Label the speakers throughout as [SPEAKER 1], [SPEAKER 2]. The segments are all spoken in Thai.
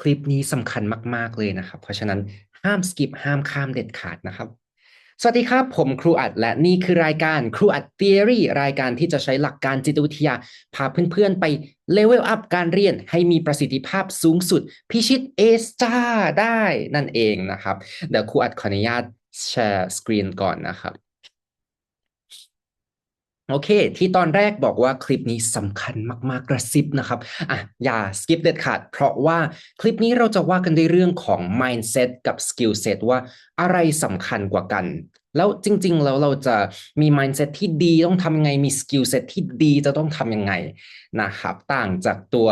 [SPEAKER 1] คลิปนี้สำคัญมาก ๆ เลยนะครับ เพราะฉะนั้นห้ามสกิปห้ามข้ามเด็ดขาดนะครับ สวัสดีครับ ผมครูอัดและนี่คือรายการครูอัด Theory รายการที่จะใช้หลักการจิตวิทยา พาเพื่อน ๆ ไปเลเวลอัพการเรียนให้มีประสิทธิภาพสูงสุด พิชิต A star ได้นั่นเองนะครับ เดี๋ยวครูอัดขออนุญาตแชร์สกรีนก่อนนะครับ โอเค ที่ตอนแรกบอกว่าคลิปนี้สำคัญมาก ๆ กระซิบนะครับ อะ อย่าสกิปเด็ดขาด เพราะว่าคลิปนี้เราจะว่ากันในเรื่องของ mindset กับ skill set ว่าอะไรสำคัญกว่ากัน แล้วจริง ๆ แล้วเราจะมี mindset ที่ดีต้องทำยังไง มี skill set ที่ดีจะต้องทำยังไงนะครับ ต่างจากตัว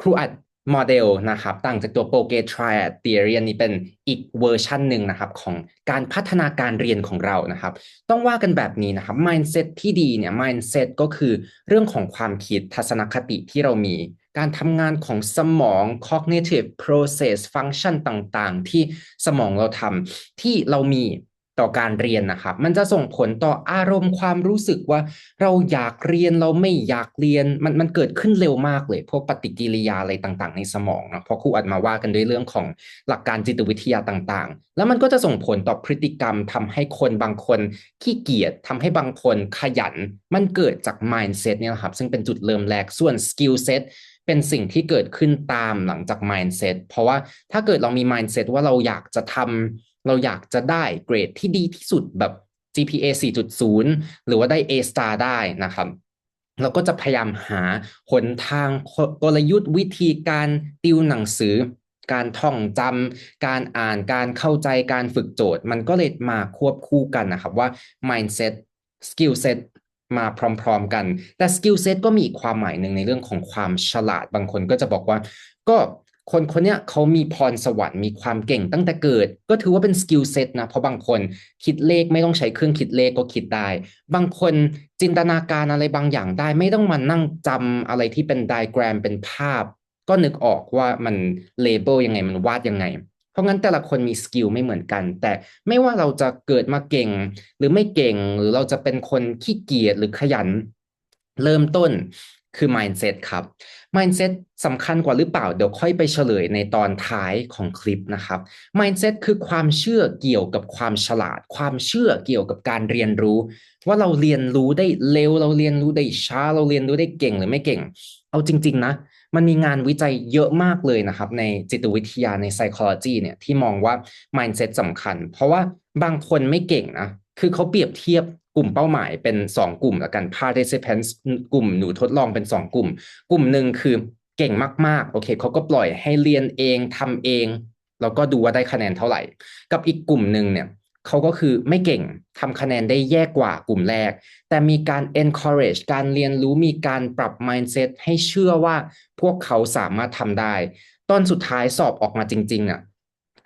[SPEAKER 1] ครูอัด โมเดลนะครับต่างจากตัวโปรเกตทริอัด theory อันนี้เป็นอีกเวอร์ชันหนึ่งนะครับของการพัฒนาการเรียนของเรานะครับ ต้องว่ากันแบบนี้นะครับ mindset ที่ดีเนี่ย mindset ก็คือเรื่องของความคิดทัศนคติที่เรามี การทำงานของสมอง cognitive process function ต่างๆ ที่สมองเราทำที่เรามี ต่อการเรียนนะครับ มันจะส่งผลต่ออารมณ์ความรู้สึกว่า เราอยากเรียนเราไม่อยากเรียนมันมันเกิดขึ้นเร็วมากเลย พวกปฏิกิริยาอะไรต่างๆ ในสมองนะเพราะครูอัดมาว่ากันด้วยเรื่องของหลักการจิตวิทยาต่างๆ แล้วมันก็จะส่งผลต่อพฤติกรรมทำให้คนบางคนขี้เกียจทำให้บางคนขยัน มันเกิดจาก mindset เนี่ยครับซึ่งเป็นจุดเริ่มแรกส่วน skill set เป็นสิ่งที่เกิดขึ้นตามหลังจาก mindset เพราะว่าถ้าเกิดเรามี mindset ว่าเราอยากจะทำ เราอยากจะได้เกรดที่ดีที่สุดแบบ GPA 4.0 หรือว่าได้ A star ได้นะครับเราก็จะพยายามหาหนทางกลยุทธ์วิธีการติวหนังสือ การท่องจำการอ่านการเข้าใจการฝึกโจทย์ มันก็เลยมาควบคู่กันนะครับว่า mindset skill set มาพร้อมๆกัน แต่ skill set ก็มีความหมายหนึ่งในเรื่องของความฉลาดบางคนก็จะบอกว่า ก็ คนคนเนี้ยเขามีพรสวรรค์มีความเก่งตั้งแต่เกิด ก็ถือว่าเป็นสกิลเซ็ตนะเพราะบางคนคิดเลขไม่ต้องใช้เครื่องคิดเลขก็คิดได้ บางคนจินตนาการอะไรบางอย่างได้ ไม่ต้องมานั่งจำอะไรที่เป็นไดแกรมเป็นภาพ ก็นึกออกว่ามันเลเบลยังไงมันวาดยังไง เพราะงั้นแต่ละคนมีสกิลไม่เหมือนกัน แต่ไม่ว่าเราจะเกิดมาเก่ง หรือไม่เก่งหรือเราจะเป็นคนขี้เกียจหรือขยัน เริ่มต้น คือ mindset ครับ mindset สำคัญกว่าหรือเปล่า เดี๋ยวค่อยไปเฉลยในตอนท้ายของคลิปนะครับ mindset คือความเชื่อเกี่ยวกับความฉลาด ความเชื่อเกี่ยวกับการเรียนรู้ ว่าเราเรียนรู้ได้เร็ว เราเรียนรู้ได้ช้า เราเรียนรู้ได้เก่งหรือไม่เก่ง เอาจริง ๆ นะ มันมีงานวิจัยเยอะมากเลยนะครับ ในจิตวิทยาใน psychology เนี่ยที่มองว่า mindset สำคัญ เพราะว่าบางคนไม่เก่งนะ คือเขาเปรียบเทียบกลุ่มเป้าหมายเป็น 2 กลุ่มล้วกัน participants กลุ่มหนูทดลองเป็น 2 กลุ่ม กลุ่มหนึ่งคือเก่งมากๆ โอเคเขาก็ปล่อยให้เรียนเองทำเอง แล้วก็ดูว่าได้คะแนนเท่าไหร่ กับอีกกลุ่มหนึ่งเนี่ยเขาก็คือไม่เก่งทำคะแนนได้แย่กว่ากลุ่มแรก แต่มีการ encourage การเรียนรู้มีการปรับ mindset ให้เชื่อว่าพวกเขาสามารถทำได้ ตอนสุดท้ายสอบออกมาจริงๆอะ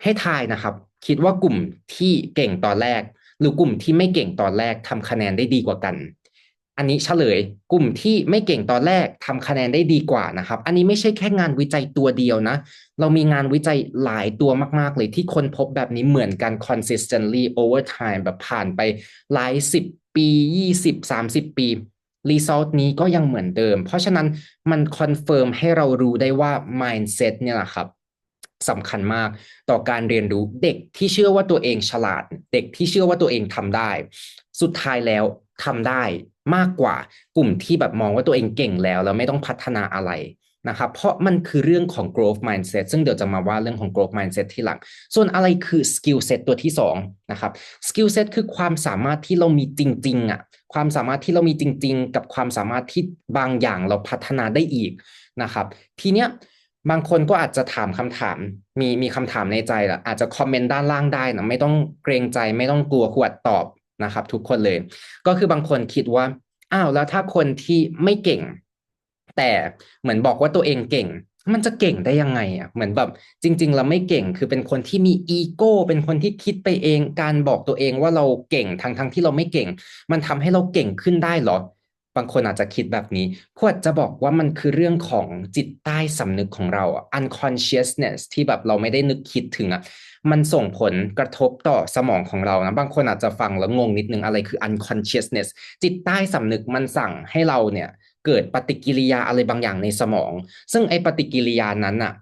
[SPEAKER 1] ให้ทายนะครับ คิดว่ากลุ่มที่เก่งตอนแรก หรือกลุ่มที่ไม่เก่งตอนแรกทำคะแนนได้ดีกว่ากัน อันนี้เฉลยกลุ่มที่ไม่เก่งตอนแรกทำคะแนนได้ดีกว่านะครับ อันนี้ไม่ใช่แค่งานวิจัยตัวเดียวนะ เรามีงานวิจัยหลายตัวมากๆเลยที่คนพบแบบนี้เหมือนกัน consistently over time แบบผ่านไปหลายสิบปี20 30ปี result นี้ก็ยังเหมือนเดิม เพราะฉะนั้นมันคอนเฟิร์มให้เรารู้ได้ว่า mindset เนี่ยแหละครับ สำคัญมากต่อการเรียนรู้เด็กที่เชื่อว่าตัวเองฉลาด เด็กที่เชื่อว่าตัวเองทำได้ สุดท้ายแล้วทำได้มากกว่ากลุ่มที่แบบมองว่าตัวเองเก่งแล้วแล้วไม่ต้องพัฒนาอะไรนะครับเพราะมันคือเรื่องของ growth mindset ซึ่งเดี๋ยวจะมาว่าเรื่องของ growth mindset ที่หลัง ส่วนอะไรคือ skill set ตัวที่2นะครับ skill set คือความสามารถที่เรามีจริงๆอะความสามารถที่เรามีจริง ๆ กับความสามารถที่บางอย่างเราพัฒนาได้อีกนะครับ ทีเนี้ย บางคนก็อาจจะถามคำถาม มีมีคำถามในใจละอาจจะคอมเมนต์ด้านล่างได้นะไม่ต้องเกรงใจไม่ต้องกลัวขวดตอบนะครับ ทุกคนเลย ก็คือบางคนคิดว่าอ้าวแล้วถ้าคนที่ไม่เก่ง แต่เหมือนบอกว่าตัวเองเก่ง มันจะเก่งได้ยังไงอะเหมือนแบบ จริงๆเราไม่เก่งคือเป็นคนที่มีอีโก้เป็นคนที่คิดไปเอง การบอกตัวเองว่าเราเก่งทั้งทั้งที่เราไม่เก่ง มันทำให้เราเก่งขึ้นได้หรอ บางคนอาจจะคิดแบบนี้ขวดจะบอกว่ามันคือเรื่องของจิตใต้สำนึกของเรา unconsciousness ที่แบบเราไม่ได้นึกคิดถึงอะมันส่งผลกระทบต่อสมองของเรานะบางคนอาจจะฟังแล้วงงนิดนึงอะไรคือ unconsciousness จิตใต้สำนึกมันสั่งให้เราเนี่ยเกิดปฏิกิริยาอะไรบางอย่างในสมอง ซึ่งไอ้ปฏิกิริยานั้นอะ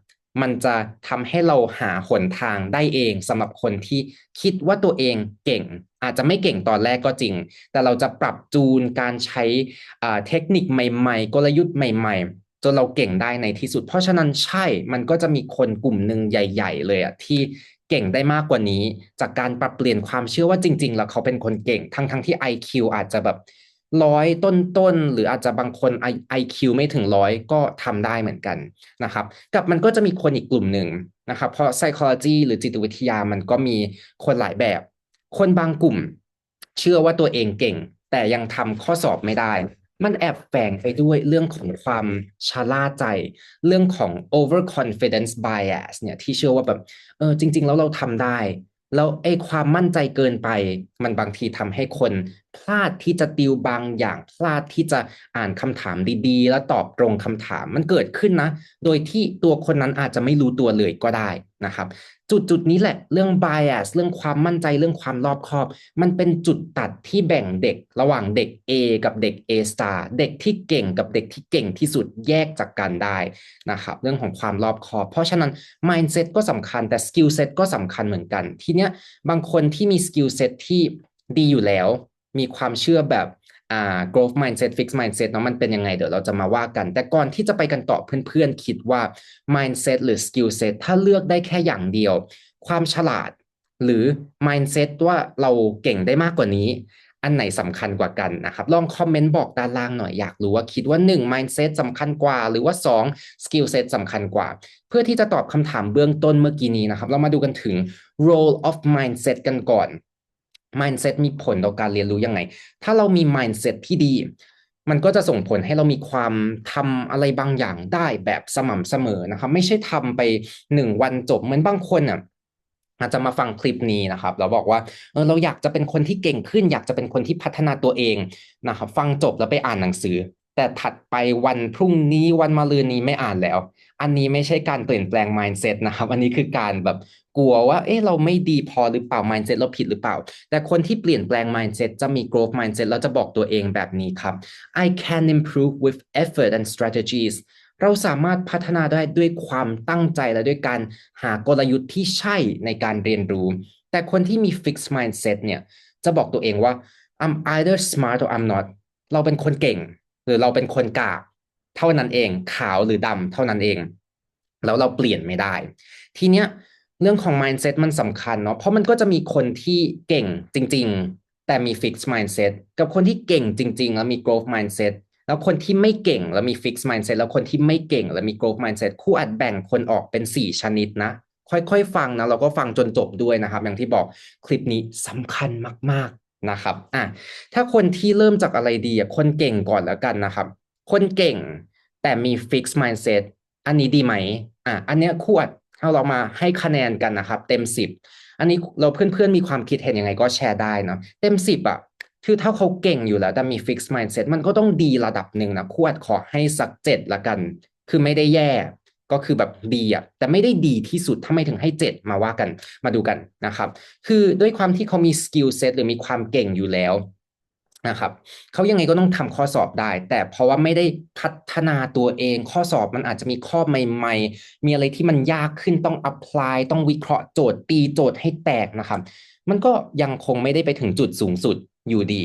[SPEAKER 1] มันจะทำให้เราหาหนทางได้เองสำหรับคนที่คิดว่าตัวเองเก่ง อาจจะไม่เก่งตอนแรกก็จริง แต่เราจะปรับจูนการใช้เทคนิคใหม่ ๆ กลยุทธ์ใหม่ ๆ จนเราเก่งได้ในที่สุด เพราะฉะนั้นใช่มันก็จะมีคนกลุ่มหนึ่งใหญ่ ๆ เลยอะที่เก่งได้มากกว่านี้ จากการปรับเปลี่ยนความเชื่อว่าจริง ๆ แล้วเขาเป็นคนเก่งทั้งๆที่ IQ อาจจะแบบ ร้อยต้นๆหรืออาจจะบางคน IQ ไม่ถึงร้อยก็ทำได้เหมือนกันนะครับ กับมันก็จะมีคนอีกกลุ่มหนึ่งนะครับ เพราะ psychology หรือจิตวิทยามันก็มีคนหลายแบบ คนบางกลุ่ม เชื่อว่าตัวเองเก่ง แต่ยังทำข้อสอบไม่ได้ มันแอบแฝงไปด้วยเรื่องของความชะล่าใจ เรื่องของ over confidence bias เนี่ยที่เชื่อว่าแบบเออจริง ๆ แล้วเราทำได้ แล้วไอ้ความมั่นใจเกินไป มันบางทีทำให้คน พลาดที่จะติวบางอย่างพลาดที่จะอ่านคำถามดีๆ แล้วตอบตรงคำถามมันเกิดขึ้นนะ โดยที่ตัวคนนั้นอาจจะไม่รู้ตัวเลยก็ได้นะครับ จุดจุดนี้แหละเรื่อง bias เรื่องความมั่นใจเรื่องความรอบคอบ มันเป็นจุดตัดที่แบ่งเด็กระหว่างเด็ก A กับเด็ก A star เด็กที่เก่งกับเด็กที่เก่งที่สุดแยกจากกันได้นะครับเรื่องของความรอบคอบ เพราะฉะนั้น mindset ก็สำคัญแต่ skill set ก็สำคัญเหมือนกัน ทีเนี้ยบางคนที่มี skill set ที่ดีอยู่แล้ว มีความเชื่อแบบ อ่า growth mindset fix mindset เนาะมันเป็นยังไงเดี๋ยวเราจะมาว่ากัน แต่ก่อนที่จะไปกันต่อเพื่อนๆ คิดว่า mindset หรือ skill set ถ้าเลือกได้แค่อย่างเดียว ความฉลาด หรือ mindset ว่าเราเก่งได้มากกว่านี้ อันไหนสำคัญกว่ากันนะครับ ลองคอมเมนต์บอกด้านล่างหน่อยอยากรู้ว่าคิดว่า 1 mindset สำคัญกว่า หรือว่า 2 skill set สำคัญกว่า เพื่อที่จะตอบคำถามเบื้องต้นเมื่อกี้นี้นะครับ เรามาดูกันถึง role of mindset กันก่อน mindset มีผลต่อการเรียนรู้ยังไง ถ้าเรามี mindset ที่ดี มันก็จะส่งผลให้เรามีความทำอะไรบางอย่างได้แบบสม่ำเสมอนะครับไม่ใช่ทำไปหนึ่งวันจบเหมือนบางคนอะอาจจะมาฟังคลิปนี้นะครับแล้วบอกว่าเออเราอยากจะเป็นคนที่เก่งขึ้น อยากจะเป็นคนที่พัฒนาตัวเองนะครับ ฟังจบแล้วไปอ่านหนังสือ แต่ถัดไปวันพรุ่งนี้วันมะรืนนี้ไม่อ่านแล้ว อันนี้ไม่ใช่การเปลี่ยนแปลง mindset นะครับ อันนี้คือการแบบกลัวว่า เอ๊ะเราไม่ดีพอหรือเปล่า mindset เราผิดหรือเปล่า แต่คนที่เปลี่ยนแปลง mindset จะมี growth mindset แล้วจะบอกตัวเองแบบนี้ครับ I can improve with effort and strategies เราสามารถพัฒนาได้ด้วยความตั้งใจและด้วยการหากลยุทธ์ที่ใช่ในการเรียนรู้ แต่คนที่มี fixed mindset เนี่ย จะบอกตัวเองว่า I'm either smart or I'm not เราเป็นคนเก่ง หรือเราเป็นคนกาก เท่านั้นเอง ขาวหรือดำเท่านั้นเอง แล้วเราเปลี่ยนไม่ได้ ทีเนี้ยเรื่องของ mindset มันสำคัญเนาะเพราะมันก็จะมีคนที่เก่งจริง ๆ แต่มี fixed mindset กับคนที่เก่งจริง ๆ แล้วมี growth mindset แล้วคนที่ไม่เก่งแล้วมี fixed mindset แล้วคนที่ไม่เก่งแล้วมี growth mindset คู่อาจแบ่งคนออกเป็น 4 ชนิดนะค่อยๆ ฟังนะเราก็ฟังจนจบด้วยนะครับ อย่างที่บอกคลิปนี้สำคัญมากๆนะครับอะถ้าคนที่เริ่มจากอะไรดีคนเก่งก่อนแล้วกันนะครับ คนเก่ง แต่มี fixed mindset อันนี้ดีไหมอะอันเนี้ยขวดเอาเรามาให้คะแนนกันนะครับ เต็ม10อันนี้เราเพื่อนๆมีความคิดเห็นยังไงก็แชร์ได้นะเต็ม10อะคือถ้าเขาเก่งอยู่แล้ว แต่มี fixed mindset มันก็ต้องดีระดับหนึ่งนะขวดขอให้สักเจ็ดละกัน คือไม่ได้แย่ก็คือแบบดีอะแต่ไม่ได้ดีที่สุดทำไมถึงให้เจ็ดมาว่ากันมาดูกันนะครับ คือด้วยความที่เขามี skill set หรือมีความเก่งอยู่แล้ว นะครับเขายังไงก็ต้องทำข้อสอบได้ แต่เพราะว่าไม่ได้พัฒนาตัวเอง ข้อสอบมันอาจจะมีข้อใหม่ๆ มีอะไรที่มันยากขึ้นต้อง apply ต้องวิเคราะห์โจทย์ตีโจทย์ให้แตกนะครับ มันก็ยังคงไม่ได้ไปถึงจุดสูงสุดอยู่ดี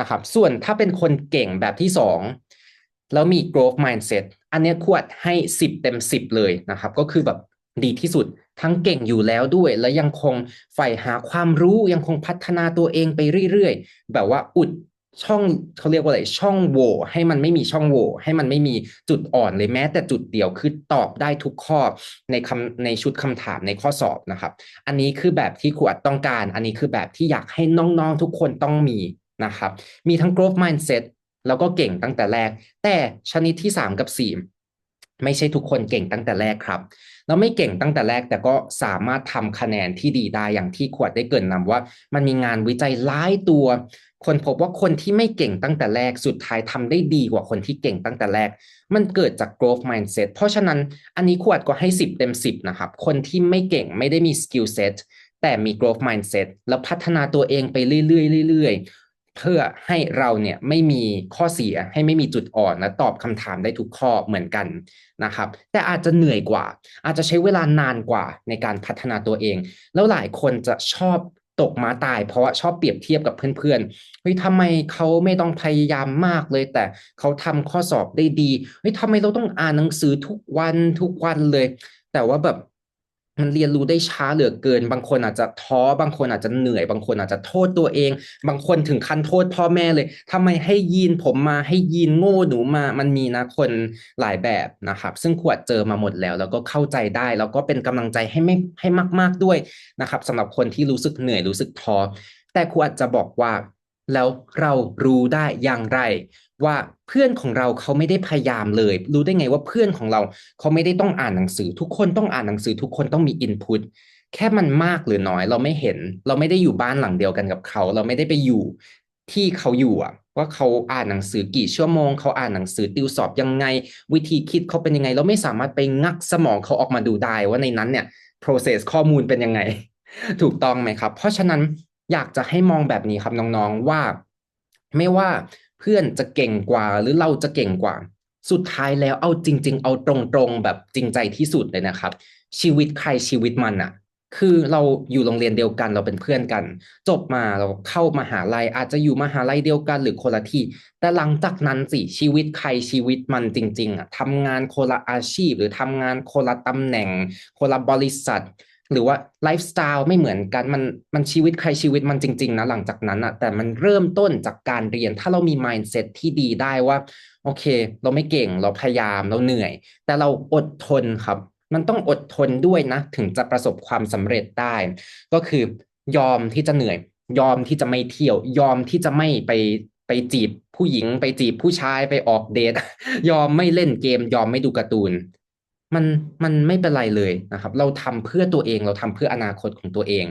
[SPEAKER 1] นะครับ ส่วนถ้าเป็นคนเก่งแบบที่สองแล้วมี growth mindset อันนี้ขวดให้ 10 เต็ม 10 เลยนะครับ ก็คือแบบ ดีที่สุด ทั้งเก่งอยู่แล้วด้วย และยังคงใฝ่หาความรู้ยังคงพัฒนาตัวเองไปเรื่อยๆ แบบว่าอุดช่องเขาเรียกว่าอะไรช่องโหว่ให้มันไม่มีช่องโหว่ให้มันไม่มีจุดอ่อนเลยแม้ แต่จุดเดียวคือตอบได้ทุกข้อในคำในชุดคำถามในข้อสอบนะครับ อันนี้คือแบบที่ครูอัดต้องการ อันนี้คือแบบที่อยากให้น้องๆทุกคนต้องมีนะครับ มีทั้ง growth mindset แล้วก็เก่งตั้งแต่แรก แต่ชนิดที่ 3 กับ 4 ไม่ใช่ทุกคนเก่งตั้งแต่แรกครับ เราไม่เก่งตั้งแต่แรกแต่ก็สามารถทำคะแนนที่ดีได้อย่างที่ขวดได้เกินนำว่า มันมีงานวิจัยหลายตัว คนพบว่าคนที่ไม่เก่งตั้งแต่แรกสุดท้ายทำได้ดีกว่าคนที่เก่งตั้งแต่แรก มันเกิดจาก growth mindset เพราะฉะนั้นอันนี้ขวดก็ให้ 10 เต็ม 10 นะครับ คนที่ไม่เก่งไม่ได้มี skill set แต่มี growth mindset แล้วพัฒนาตัวเองไปเรื่อยๆเรื่อยๆ เพื่อให้เราเนี่ยไม่มีข้อเสียให้ไม่มีจุดอ่อนและตอบคำถามได้ทุกข้อเหมือนกันนะครับ แต่อาจจะเหนื่อยกว่า อาจจะใช้เวลานานกว่าในการพัฒนาตัวเอง แล้วหลายคนจะชอบตกมาตาย เพราะว่าชอบเปรียบเทียบกับเพื่อนๆเฮ้ยทำไมเขาไม่ต้องพยายามมากเลย แต่เขาทำข้อสอบได้ดีเฮ้ยทำไมเราต้องอ่านหนังสือทุกวันทุกวันเลย แต่ว่าแบบ มันเรียนรู้ได้ช้าเหลือเกิน บางคนอาจจะท้อ บางคนอาจจะเหนื่อย บางคนอาจจะโทษตัวเอง บางคนถึงขั้นโทษพ่อแม่เลยทำไมให้ยีนผมมา ให้ยีนโง่หนูมา มันมีนะคนหลายแบบนะครับ ซึ่งขวดเจอมาหมดแล้ว แล้วก็เข้าใจได้ แล้วก็เป็นกำลังใจให้ไม่ให้มาก ๆด้วยนะครับสำหรับคนที่รู้สึกเหนื่อย รู้สึกท้อ แต่ขวดจะบอกว่า แล้วเรารู้ได้อย่างไร ว่าเพื่อนของเราเขาไม่ได้พยายามเลย รู้ได้ไงว่าเพื่อนของเราเขาไม่ได้ต้องอ่านหนังสือ ทุกคนต้องอ่านหนังสือทุกคนต้องมีอินพุตแค่มันมากหรือน้อยเราไม่เห็น เราไม่ได้อยู่บ้านหลังเดียวกันกับเขา เราไม่ได้ไปอยู่ที่เขาอยู่อะว่าเขาอ่านหนังสือกี่ชั่วโมงเขาอ่านหนังสือติวสอบยังไง วิธีคิดเขาเป็นยังไง เราไม่สามารถไปงักสมองเขาออกมาดูได้ว่าในนั้นเนี่ย process ข้อมูลเป็นยังไง ถูกต้องไหมครับ เพราะฉะนั้น อยากจะให้มองแบบนี้ครับน้องๆว่า ไม่ว่าเพื่อนจะเก่งกว่าหรือเราจะเก่งกว่า สุดท้ายแล้วเอาจริง ๆ เอาตรงๆแบบจริงใจที่สุดเลยนะครับ ชีวิตใครชีวิตมันอะคือเราอยู่โรงเรียนเดียวกันเราเป็นเพื่อนกัน จบมาเราเข้ามาหาลัยอาจจะอยู่มหาลัยเดียวกันหรือคนละที่ แต่หลังจากนั้นสิชีวิตใครชีวิตมันจริง ๆอะทำงานคนละอาชีพ หรือทำงานคนละตำแหน่งคนละบริษัท หรือว่าไลฟ์สไตล์ไม่เหมือนกันมันมันชีวิตใครชีวิตมันจริง ๆ นะหลังจากนั้นอะแต่มันเริ่มต้นจากการเรียน ถ้าเรามี mindset ที่ดีได้ว่า โอเค เราไม่เก่งเราพยายามเราเหนื่อย แต่เราอดทนครับ มันต้องอดทนด้วยนะ ถึงจะประสบความสำเร็จได้ ก็คือยอมที่จะเหนื่อย ยอมที่จะไม่เที่ยว ยอมที่จะไม่ไปไปจีบผู้หญิง ไปจีบผู้ชายไปออกเดทยอมไม่เล่นเกม ยอมไม่ดูการ์ตูน มันมันไม่เป็นไรเลยนะครับ เราทำเพื่อตัวเองเราทำเพื่ออนาคตของตัวเอง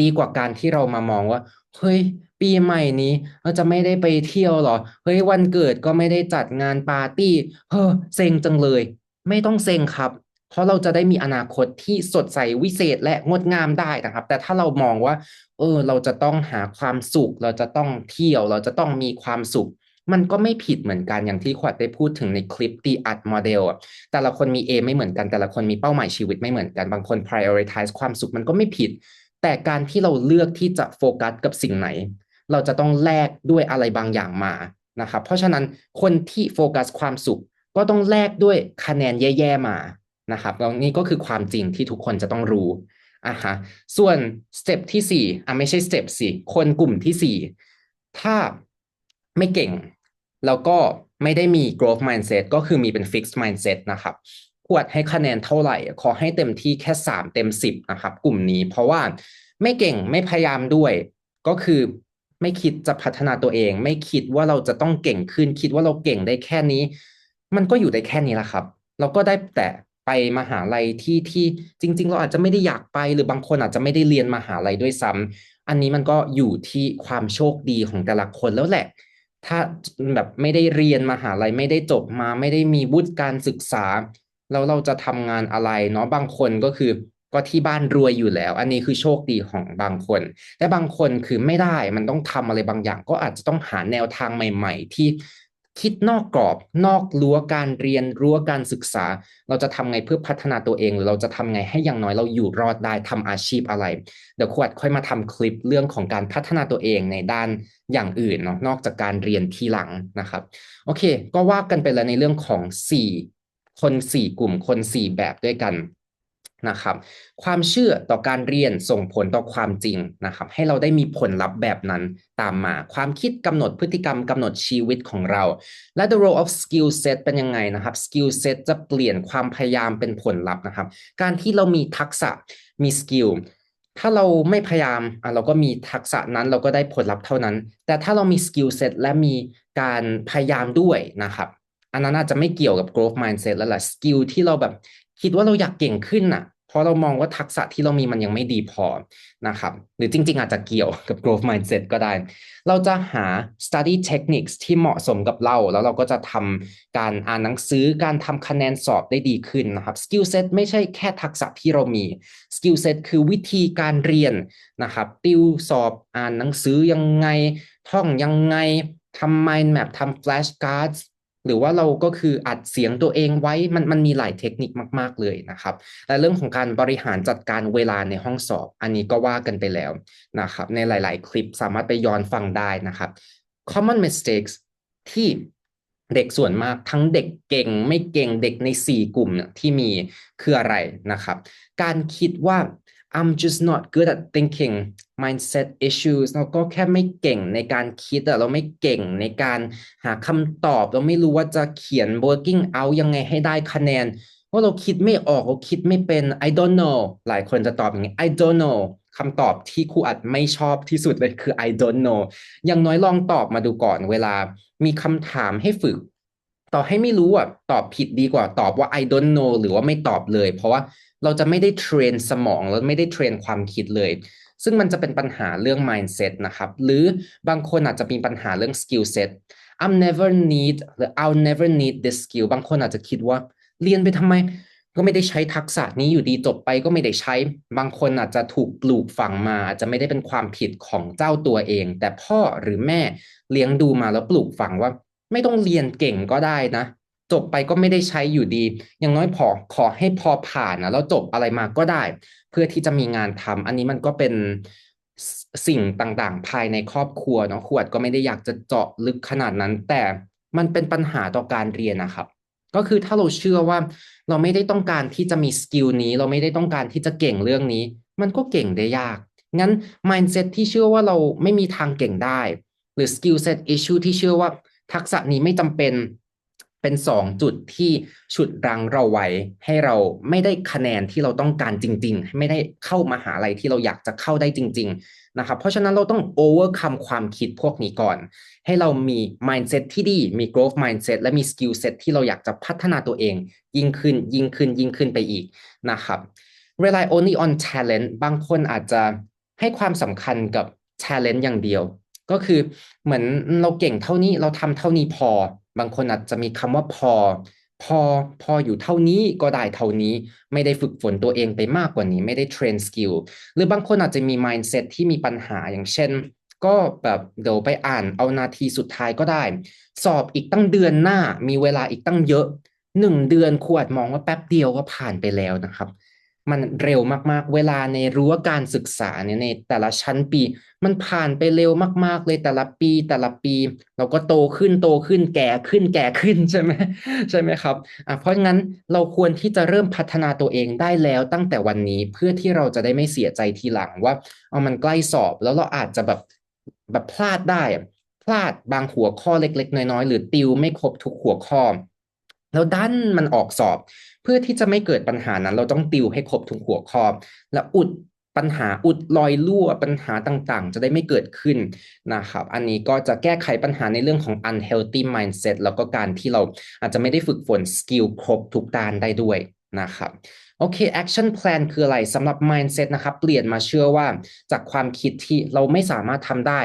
[SPEAKER 1] ดีกว่าการที่เรามามองว่าเฮ้ยปีใหม่นี้เราจะไม่ได้ไปเที่ยวหรอเฮ้ยวันเกิดก็ไม่ได้จัดงานปาร์ตี้เฮ้อเซ็งจังเลย ไม่ต้องเซ็งครับ เพราะเราจะได้มีอนาคตที่สดใสวิเศษและงดงามได้นะครับ แต่ถ้าเรามองว่า เออ เราจะต้องหาความสุข เราจะต้องเที่ยว เราจะต้องมีความสุข มันก็ไม่ผิดเหมือนกันอย่างที่ขวัญได้พูดถึงในคลิปตีอัดโมเดลอะแต่ละคนมีเอไม่เหมือนกัน แต่ละคนมีเป้าหมายชีวิตไม่เหมือนกันบางคน prioritize ความสุขมันก็ไม่ผิด แต่การที่เราเลือกที่จะโฟกัสกับสิ่งไหน เราจะต้องแลกด้วยอะไรบางอย่างมานะครับเพราะฉะนั้นคนที่โฟกัสความสุขก็ต้องแลกด้วยคะแนนแย่ๆมานะครับแล้วนี่ก็คือความจริงที่ทุกคนจะต้องรู้อะฮะส่วนสเต็ปที่สี่อะไม่ใช่สเต็ปสี่คนกลุ่มที่สี่ถ้า ไม่เก่ง แล้วก็ไม่ได้มี growth mindset ก็คือมีเป็น fixed mindset นะครับควรให้คะแนนเท่าไหร่ ขอให้เต็มที่แค่ 3 เต็ม 10 นะครับ กลุ่มนี้ เพราะว่าไม่เก่งไม่พยายามด้วย ก็คือไม่คิดจะพัฒนาตัวเอง ไม่คิดว่าเราจะต้องเก่งขึ้น คิดว่าเราเก่งได้แค่นี้ มันก็อยู่ได้แค่นี้แหละครับ เราก็ได้แต่ไปมหาลัยที่ที่จริง ๆ เราอาจจะไม่ได้อยากไป หรือบางคนอาจจะไม่ได้เรียนมหาลัยด้วยซ้ำอันนี้มันก็อยู่ที่ความโชคดีของแต่ละคนแล้วแหละ ถ้าแบบไม่ได้เรียนมหาลัยไม่ได้จบมา ไม่ได้มีวุฒิการศึกษา แล้วเราจะทำงานอะไรเนาะบางคนก็คือก็ที่บ้านรวยอยู่แล้ว อันนี้คือโชคดีของบางคน แต่บางคนคือไม่ได้มันต้องทำอะไรบางอย่าง ก็อาจจะต้องหาแนวทางใหม่ ๆ ที่ คิดนอกกรอบ นอกรั้วการเรียนรั้วการศึกษา เราจะทำไงเพื่อพัฒนาตัวเองหรือเราจะทำไงให้อย่างน้อยเราอยู่รอดได้ทำอาชีพอะไรเดี๋ยวขวดค่อยมาทำคลิปเรื่องของการพัฒนาตัวเองในด้านอย่างอื่นเนาะนอกจากการเรียนทีหลังนะครับโอเค ก็ว่ากันไปแล้วในเรื่องของ 4 คน 4 กลุ่มคน 4 แบบด้วยกัน นะครับ ความเชื่อต่อการเรียนส่งผลต่อความจริงนะครับ ให้เราได้มีผลลัพธ์แบบนั้นตามมา ความคิดกำหนดพฤติกรรมกำหนดชีวิตของเรา และ the role of skill set เป็นยังไงนะครับ skill set จะเปลี่ยนความพยายามเป็นผลลัพธ์นะครับ การที่เรามีทักษะมีสกิลถ้าเราไม่พยายามเราก็มีทักษะนั้นเราก็ได้ผลลัพธ์เท่านั้น แต่ถ้าเรามีสกิลเซ็ตและมีการพยายามด้วยนะครับ อันนั้นอาจจะไม่เกี่ยวกับ growth mindset แล้วล่ะสกิลที่เราแบบคิดว่าเราอยากเก่งขึ้นน่ะ ราะเรามองว่าทักษะที่เรามีมันยังไม่ดีพอนะครับ หรือจริง ๆ อาจจะเกี่ยวกับ growth mindset ก็ได้ เราจะหา study techniques ที่เหมาะสมกับเรา แล้วเราก็จะทำการอ่านหนังสือการทำคะแนนสอบได้ดีขึ้นนะครับ skill set ไม่ใช่แค่ทักษะที่เรามี skill set คือวิธีการเรียนนะครับ ติวสอบอ่านหนังสือยังไง ท่องยังไงทำ mind map ทำ flash cards หรือว่าเราก็คืออัดเสียงตัวเองไว้มันมันมีหลายเทคนิคมาก ๆ เลยนะครับ และเรื่องของการบริหารจัดการเวลาในห้องสอบ อันนี้ก็ว่ากันไปแล้วนะครับ ในหลาย ๆ คลิปสามารถไปย้อนฟังได้นะครับ common mistakes ที่เด็กส่วนมากทั้งเด็กเก่งไม่เก่งเด็กใน 4 กลุ่มที่มีคืออะไรนะครับ การคิดว่า I'm just not good at thinking mindset issues เราก็แค่ไม่เก่งในการคิดอะเราไม่เก่งในการหาคำตอบ เราไม่รู้ว่าจะเขียน working out ยังไงให้ได้คะแนนว่าะเราคิดไม่ออกเราคิดไม่เป็น I don't know หลายคนจะตอบอย่างนี้ I don't know คำตอบที่ครูอัดไม่ชอบที่สุดเลยคือ I don't know อย่างน้อยลองตอบมาดูก่อนเวลามีคำถามให้ฝึก ต่อให้ไม่รู้อะตอบผิดดีกว่าตอบว่า I don't know หรือว่าไม่ตอบเลย เพราะว่า เราจะไม่ได้เทรนสมองแล้วไม่ได้เทรนความคิดเลย ซึ่งมันจะเป็นปัญหาเรื่อง mindset นะครับ หรือบางคนอาจจะมีปัญหาเรื่อง skill set I'm never need หรือ I'll never need this skill บางคนอาจจะคิดว่าเรียนไปทำไม ก็ไม่ได้ใช้ทักษะนี้อยู่ดีจบไปก็ไม่ได้ใช้ บางคนอาจจะถูกปลูกฝังมา อาจจะไม่ได้เป็นความผิดของเจ้าตัวเอง แต่พ่อหรือแม่เลี้ยงดูมาแล้วปลูกฝังว่า ไม่ต้องเรียนเก่งก็ได้นะ จบไปก็ไม่ได้ใช้อยู่ดี อย่างน้อยพอขอให้พอผ่านนะแล้วจบอะไรมาก็ได้ เพื่อที่จะมีงานทำอันนี้มันก็เป็นสิ่งต่างๆ ภายในครอบครัวเนาะขวดก็ไม่ได้อยากจะเจาะลึกขนาดนั้น แต่มันเป็นปัญหาต่อการเรียนนะครับ ก็คือถ้าเราเชื่อว่าเราไม่ได้ต้องการที่จะมีสกิลนี้ เราไม่ได้ต้องการที่จะเก่งเรื่องนี้ มันก็เก่งได้ยาก งั้น mindset ที่เชื่อว่าเราไม่มีทางเก่งได้ หรือ skill set issue ที่เชื่อว่าทักษะนี้ไม่จำเป็น เป็นสองจุดที่ฉุดรั้งเราไว้ ให้เราไม่ได้คะแนนที่เราต้องการจริง ๆ ไม่ได้เข้ามาหาอะไรที่เราอยากจะเข้าได้จริง ๆ นะครับ เพราะฉะนั้นเราต้อง overcome ความคิดพวกนี้ก่อน ให้เรามี mindset ที่ดี มี growth mindset และมี skill set ที่เราอยากจะพัฒนาตัวเอง ยิ่งขึ้นยิ่งขึ้นยิ่งขึ้นไปอีกนะครับ rely only on talent บางคนอาจจะให้ความสำคัญกับ talent อย่างเดียว ก็คือเหมือนเราเก่งเท่านี้เราทำเท่านี้พอ บางคนอาจจะมีคำว่าพอ พอพออยู่เท่านี้ก็ได้เท่านี้ ไม่ได้ฝึกฝนตัวเองไปมากกว่านี้ ไม่ได้เทรนสกิลหรือบางคนอาจจะมี mindset ที่มีปัญหาอย่างเช่น ก็แบบเดี๋ยวไปอ่านเอานาทีสุดท้ายก็ได้ สอบอีกตั้งเดือนหน้ามีเวลาอีกตั้งเยอะหนึ่งเดือนขวดมองว่าแป๊บเดียวก็ผ่านไปแล้วนะครับ มันเร็วมากๆ เวลาในรั้วการศึกษาเนี่ยในแต่ละชั้นปี มันผ่านไปเร็วมาก ๆ เลยแต่ละปีแต่ละปี เราก็โตขึ้นโตขึ้นแก่ขึ้นแก่ขึ้นใช่ไหมใช่ไหมครับอะเพราะงั้นเราควรที่จะเริ่มพัฒนาตัวเองได้แล้วตั้งแต่วันนี้เพื่อที่เราจะได้ไม่เสียใจทีหลังว่าเอามันใกล้สอบแล้วเราอาจจะแบบแบบพลาดได้พลาดบางหัวข้อเล็ก ๆ น้อยๆ หรือติวไม่ครบทุกหัวข้อ แล้วดันมันออกสอบ เพื่อที่จะไม่เกิดปัญหานั้น เราต้องติวให้ครบทุกหัวข้อและอุดปัญหาอุดรอยรั่วปัญหาต่างๆ จะได้ไม่เกิดขึ้นนะครับ อันนี้ก็จะแก้ไขปัญหาในเรื่องของ unhealthy mindset แล้วก็การที่เราอาจจะไม่ได้ฝึกฝนสกิลครบทุกด้านได้ด้วยนะครับโอเค action plan คืออะไรสำหรับ mindset นะครับ เปลี่ยนมาเชื่อว่าจากความคิดที่เราไม่สามารถทำได้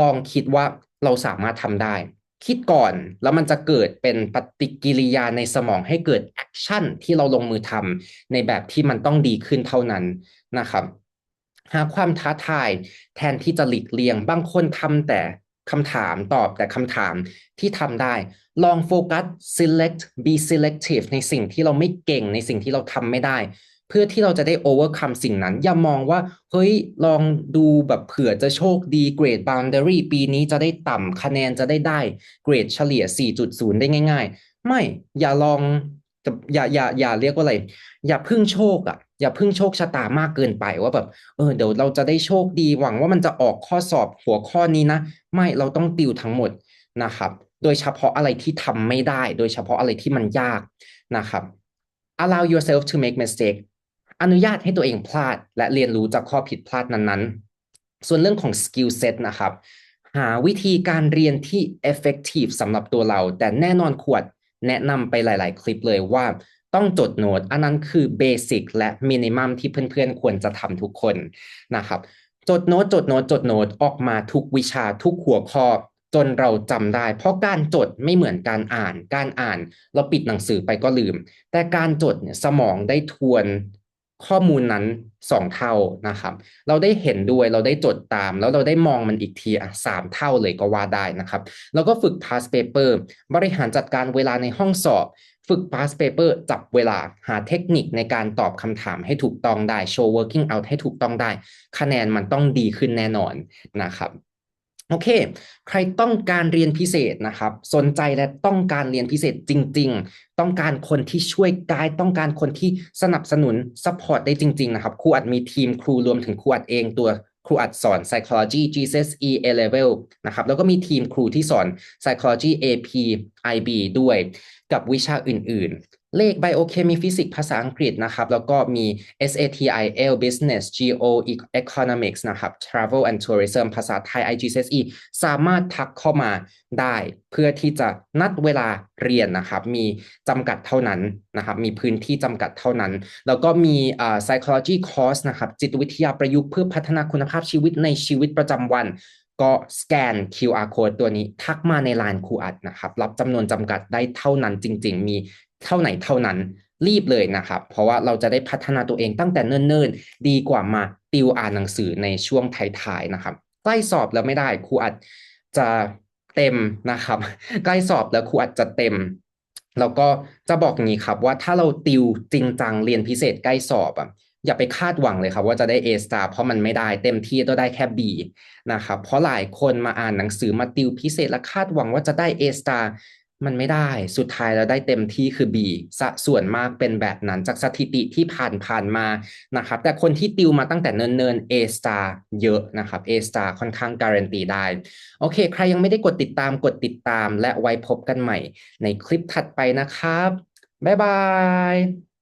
[SPEAKER 1] ลองคิดว่าเราสามารถทำได้ คิดก่อนแล้วมันจะเกิดเป็นปฏิกิริยาในสมองให้เกิด action ที่เราลงมือทำในแบบที่มันต้องดีขึ้นเท่านั้นนะครับหาความท้าทายแทนที่จะหลีกเลี่ยง บางคนทำแต่คำถามตอบแต่คำถามที่ทำได้ ลองโฟกัส select be selective ในสิ่งที่เราไม่เก่งในสิ่งที่เราทำไม่ได้ เพื่อที่เราจะได้ overcome สิ่งนั้น อย่ามองว่า เฮ้ย ลองดูแบบเผื่อจะโชคดี grade boundary ปีนี้จะได้ต่ำคะแนนจะได้ได้ grade เฉลี่ย 4.0 ได้ง่าย ๆ ไม่อย่าลองอย่าอย่าอย่าเรียกว่าอะไร อย่าพึ่งโชคอะอย่าพึ่งโชคชะตามากเกินไปว่าแบบ เออเดี๋ยวเราจะได้โชคดีหวังว่ามันจะออกข้อสอบหัวข้อนี้นะ ไม่เราต้องติวทั้งหมดนะครับ โดยเฉพาะอะไรที่ทำไม่ได้ โดยเฉพาะอะไรที่มันยากนะครับ allow yourself to make mistake อนุญาตให้ตัวเองพลาด และเรียนรู้จากข้อผิดพลาดนั้นๆ ส่วนเรื่องของ skill set นะครับ หาวิธีการเรียนที่ effective สำหรับตัวเรา แต่แน่นอนขวดแนะนำไปหลาย ๆ คลิปเลยว่าต้องจดโน้ตอันนั้นคือเบสิกและมินิมัมที่เพื่อนๆ ควรจะทำทุกคนนะครับ จดโน้ตจดโน้ตจดโน้ตออกมาทุกวิชาทุกหัวข้อจนเราจำได้ เพราะการจดไม่เหมือนการอ่าน การอ่าน เราปิดหนังสือไปก็ลืม แต่การจดเนี่ยสมองได้ทวน ข้อมูลนั้นสองเท่านะครับ เราได้เห็นด้วยเราได้จดตาม แล้วเราได้มองมันอีกทีอะสามเท่าเลยก็ว่าได้นะครับ แล้วก็ฝึก past paper บริหารจัดการเวลาในห้องสอบ ฝึก past paper จับเวลาหาเทคนิคในการตอบคำถามให้ถูกต้องได้ show working out ให้ถูกต้องได้ คะแนนมันต้องดีขึ้นแน่นอนนะครับ โอเค ใครต้องการเรียนพิเศษนะครับ สนใจและต้องการเรียนพิเศษจริง ๆ ต้องการคนที่ช่วยกด์ต้องการคนที่สนับสนุน support ได้จริง ๆ นะครับครูอัดมีทีมครูรวมถึงครูอัดเองตัวครูอัดสอน psychology GCSE A level นะครับ แล้วก็มีทีมครูที่สอน psychology AP IB ด้วย กับวิชาอื่นๆ เลข biochemistry ฟิสิกส์ภาษาอังกฤษนะครับ แล้วก็มี S A T I L Business Geo Economics นะครับ Travel and Tourism ภาษาไทย IGCSE สามารถทักเข้ามาได้ เพื่อที่จะนัดเวลาเรียนนะครับ มีจำกัดเท่านั้นนะครับ มีพื้นที่จำกัดเท่านั้น แล้วก็มี uh, psychology course นะครับ จิตวิทยาประยุกต์เพื่อพัฒนาคุณภาพชีวิตในชีวิตประจำวันก็สแกน QR code ตัวนี้ทักมาในไลน์ครูอัดนะครับ รับจำนวนจำกัดได้เท่านั้นจริง ๆ มี เท่าไหนเท่านั้นรีบเลยนะครับ เพราะว่าเราจะได้พัฒนาตัวเองตั้งแต่เนิ่นๆ ดีกว่ามาติวอ่านหนังสือในช่วงท้ายๆนะครับ ใกล้สอบแล้วไม่ได้ครูอัดจะเต็มนะครับ ใกล้สอบแล้วครูอัดจะเต็ม แล้วก็จะบอกงี้ครับว่าถ้าเราติวจริงจังเรียนพิเศษใกล้สอบอะอย่าไปคาดหวังเลยครับว่าจะได้ A star เพราะมันไม่ได้เต็มที่ต้องได้แค่ B นะครับเพราะหลายคนมาอ่านหนังสือมาติวพิเศษและคาดหวังว่าจะได้ A star มันไม่ได้สุดท้ายเราได้เต็มที่คือ B สะส่วนมากเป็นแบบนั้นจากสถิติที่ผ่านผ่านมานะครับ แต่คนที่ติวมาตั้งแต่เนินๆ A star เยอะนะครับ A star ค่อนข้างการันตีได้ โอเค ใครยังไม่ได้กดติดตามกดติดตามและไว้พบกันใหม่ในคลิปถัดไปนะครับ บ๊ายบาย